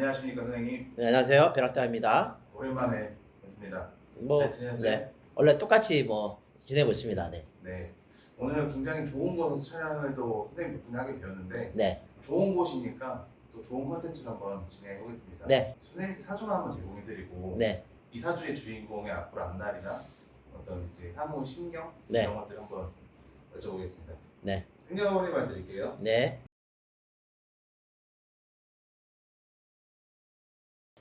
안녕하십니까 선생님. 네, 안녕하세요. 벼락다입니다. 오랜만에 뵙습니다. 뭐 잘 지냈어요? 네, 원래 똑같이 뭐 지내고 있습니다. 네, 네. 오늘 굉장히 좋은 곳에서 촬영을 또 선생님 덕분에 하게 되었는데 네, 좋은 곳이니까 또 좋은 컨텐츠를 한번 진행해 보겠습니다. 네. 선생님 사주만 한번 제공해드리고 네, 이 사주의 주인공의 앞으로 앞날이나 어떤 이제 향후 심경 네. 이런 것들 한번 여쭤보겠습니다. 네. 생각어리만 드릴게요. 네.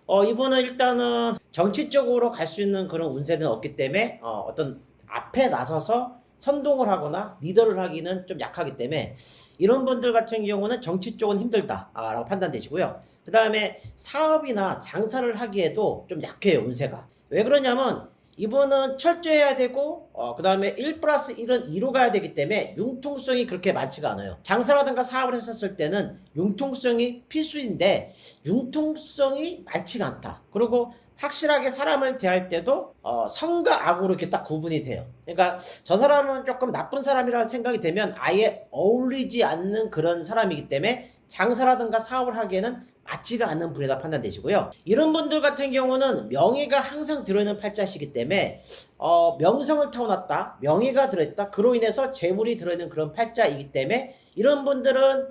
어 이분은 일단은 정치 쪽으로 갈 수 있는 그런 운세는 없기 때문에 어, 어떤 앞에 나서서 선동을 하거나 리더를 하기는 좀 약하기 때문에 이런 분들 같은 경우는 정치 쪽은 힘들다라고 판단되시고요. 그 다음에 사업이나 장사를 하기에도 좀 약해요 운세가. 왜 그러냐면 이분은 철저해야 되고 어, 그 다음에 1 플러스 1은 2로 가야 되기 때문에 융통성이 그렇게 많지가 않아요. 장사라든가 사업을 했었을 때는 융통성이 필수인데 융통성이 많지가 않다. 그리고 확실하게 사람을 대할 때도 어, 성과 악으로 이렇게 딱 구분이 돼요. 그러니까 저 사람은 조금 나쁜 사람이라는 생각이 되면 아예 어울리지 않는 그런 사람이기 때문에 장사라든가 사업을 하기에는 맞지가 않는 분이다 판단되시고요. 이런 분들 같은 경우는 명예가 항상 들어있는 팔자시기 때문에 어, 명성을 타고났다, 명예가 들어있다, 그로 인해서 재물이 들어있는 그런 팔자이기 때문에 이런 분들은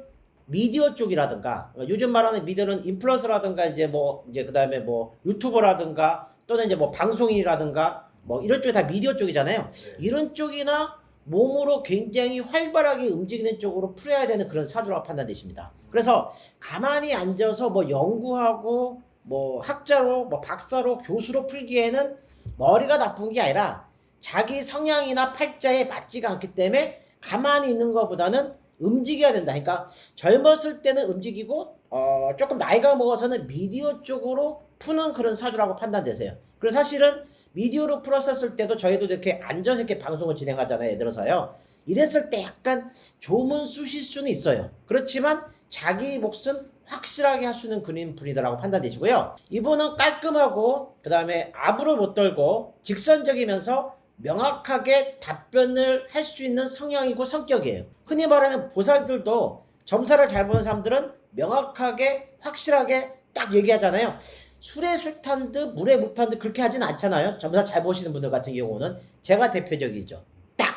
미디어 쪽이라든가 요즘 말하는 미디어는 인플루언서라든가 이제 뭐 이제 그다음에 뭐 유튜버라든가 또는 이제 뭐 방송인이라든가 뭐 이런 쪽이 다 미디어 쪽이잖아요. 네. 이런 쪽이나 몸으로 굉장히 활발하게 움직이는 쪽으로 풀어야 되는 그런 사주라고 판단되십니다. 그래서 가만히 앉아서 뭐 연구하고 뭐 학자로 뭐 박사로 교수로 풀기에는 머리가 나쁜 게 아니라 자기 성향이나 팔자에 맞지가 않기 때문에 가만히 있는 것보다는 움직여야 된다. 그러니까 젊었을 때는 움직이고 어 조금 나이가 먹어서는 미디어 쪽으로 푸는 그런 사주라고 판단되세요. 그래서 사실은 미디어로 풀었었을 때도 저희도 이렇게 앉아서 이렇게 방송을 진행하잖아요. 예를 들어서요. 이랬을 때 약간 조문 쑤실 수는 있어요. 그렇지만 자기 몫은 확실하게 할 수 있는 그림 분이다라고 판단되시고요. 이분은 깔끔하고 그 다음에 압으로 못 떨고 직선적이면서 명확하게 답변을 할 수 있는 성향이고 성격이에요. 흔히 말하는 보살들도 점사를 잘 보는 사람들은 명확하게 확실하게 딱 얘기하잖아요. 술에 술탄 듯 물에 못탄 듯 그렇게 하진 않잖아요. 점사 잘 보시는 분들 같은 경우는 제가 대표적이죠. 딱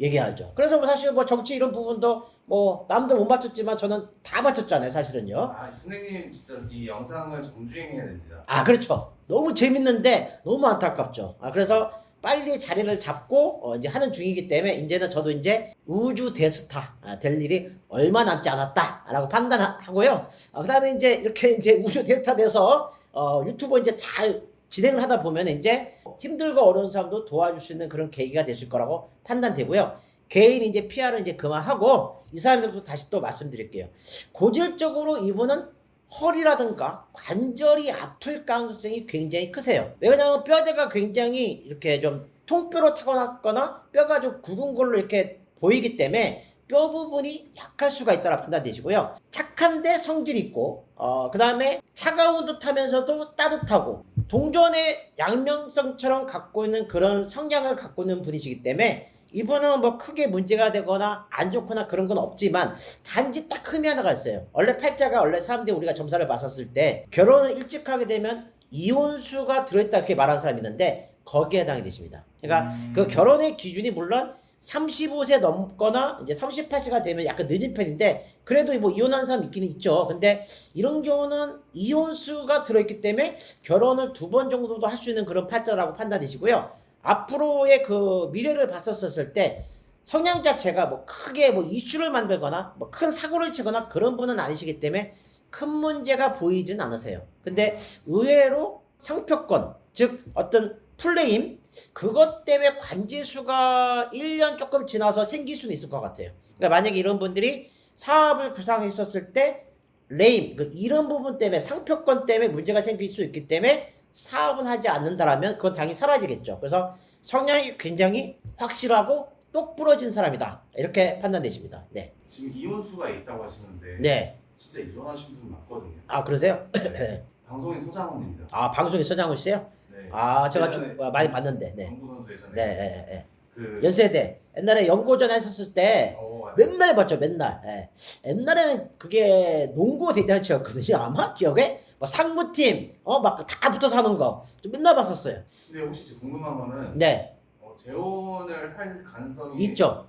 얘기하죠. 그래서 뭐 사실 뭐 정치 이런 부분도 뭐 남들 못 맞췄지만 저는 다 맞췄잖아요. 사실은요. 아 선생님 진짜 이 영상을 정주행해야 됩니다. 아 그렇죠. 너무 재밌는데 너무 안타깝죠. 아 그래서 빨리 자리를 잡고 어, 이제 하는 중이기 때문에 이제는 저도 이제 우주 대스타 아, 될 일이 얼마 남지 않았다라고 판단하고요. 아, 그다음에 이제 이렇게 이제 우주 대스타 돼서 어, 유튜버 이제 잘 진행을 하다 보면 이제 힘들고 어려운 사람도 도와줄 수 있는 그런 계기가 되실 거라고 판단되고요. 개인 이제 PR은 이제 그만하고 이 사람들도 다시 또 말씀드릴게요. 고질적으로 이분은 허리라든가 관절이 아플 가능성이 굉장히 크세요. 왜냐하면 뼈대가 굉장히 이렇게 좀 통뼈로 타고났거나 뼈가 좀 굵은 걸로 이렇게 보이기 때문에 뼈 부분이 약할 수가 있다라 판단되시고요. 착한데 성질 있고, 어, 그 다음에 차가운 듯 하면서도 따뜻하고, 동전의 양면성처럼 갖고 있는 그런 성향을 갖고 있는 분이시기 때문에 이분은 뭐 크게 문제가 되거나 안 좋거나 그런 건 없지만 단지 딱 흠이 하나가 있어요. 원래 팔자가 원래 사람들이 우리가 점사를 봤었을 때 결혼을 일찍 하게 되면 이혼수가 들어있다 이렇게 말하는 사람이 있는데 거기에 해당이 되십니다. 그러니까 음. 그 결혼의 기준이 물론 35세 넘거나 이제 38세가 되면 약간 늦은 편인데 그래도 뭐 이혼한 사람 있기는 있죠. 근데 이런 경우는 이혼수가 들어있기 때문에 결혼을 두 번 정도도 할 수 있는 그런 팔자라고 판단되시고요. 앞으로의 그 미래를 봤었을 때 성향 자체가 뭐 크게 뭐 이슈를 만들거나 뭐 큰 사고를 치거나 그런 분은 아니시기 때문에 큰 문제가 보이진 않으세요. 근데 의외로 상표권 즉 어떤 플레임 그것 때문에 관제수가 1년 조금 지나서 생길 수는 있을 것 같아요. 그러니까 만약에 이런 분들이 사업을 구상했었을 때 레임 그 이런 부분 때문에 상표권 때문에 문제가 생길 수 있기 때문에 사업은 하지 않는다라면 그건 당연히 사라지겠죠. 그래서 성향이 굉장히 확실하고 똑부러진 사람이다 이렇게 판단되십니다. 네, 지금 이혼수가 있다고 하시는데 네. 진짜 이혼하신 분 맞거든요. 아 그러세요? 네. 방송인 서장훈입니다. 아 방송에 서장훈 씨요? 네. 아 제가 예전에 좀, 아, 많이 봤는데, 네, 선수 예전에 네, 네, 네. 그 연세대 옛날에 연고전 했었을 때 어. 맨날 봤죠, 맨날. 예. 옛날에는 그게 농구 대잔치였거든요, 아마 기억에 뭐 상무팀 어 막 다 붙어서 하는 거 좀 맨날 봤었어요. 근데 혹시 지금 궁금한 거는 네 어, 재혼을 할 가능성이 있죠.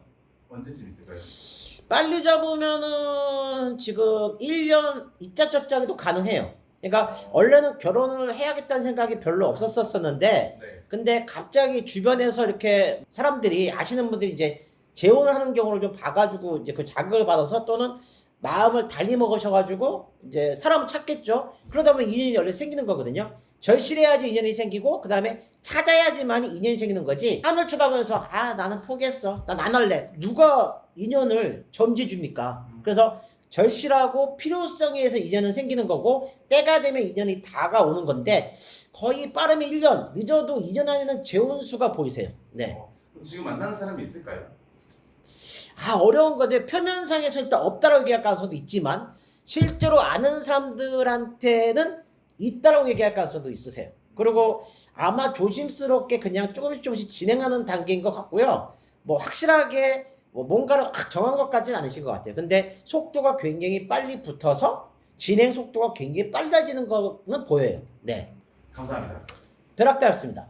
언제쯤 있을까요? 빨리 잡으면은 지금 1년 이자 저자기도 가능해요. 그러니까 원래는 결혼을 해야겠다는 생각이 별로 없었었는데 네. 근데 갑자기 주변에서 이렇게 사람들이 아시는 분들이 이제 재혼을 하는 경우를 좀 봐가지고 이제 그 자극을 받아서 또는 마음을 달리 먹으셔가지고 이제 사람을 찾겠죠. 그러다 보면 인연이 원래 생기는 거거든요. 절실해야지 인연이 생기고 그 다음에 찾아야지만 인연이 생기는 거지. 하늘 쳐다보면서 아 나는 포기했어. 난 안 할래. 누가 인연을 점지 줍니까? 그래서 절실하고 필요성에 의해서 인연은 생기는 거고 때가 되면 인연이 다가오는 건데 거의 빠르면 1년 늦어도 2년 안에는 재혼수가 보이세요. 네. 어, 그럼 지금 만나는 사람이 있을까요? 아 어려운 건데 표면상에서 일단 없다라고 얘기할 가능성도 있지만 실제로 아는 사람들한테는 있다라고 얘기할 가능성도 있으세요. 그리고 아마 조심스럽게 그냥 조금씩 조금씩 진행하는 단계인 것 같고요. 뭐 확실하게 뭐 뭔가를 확 정한 것 같지는 않으신 것 같아요. 근데 속도가 굉장히 빨리 붙어서 진행 속도가 굉장히 빨라지는 거는 보여요. 네. 감사합니다. 벼락대였습니다.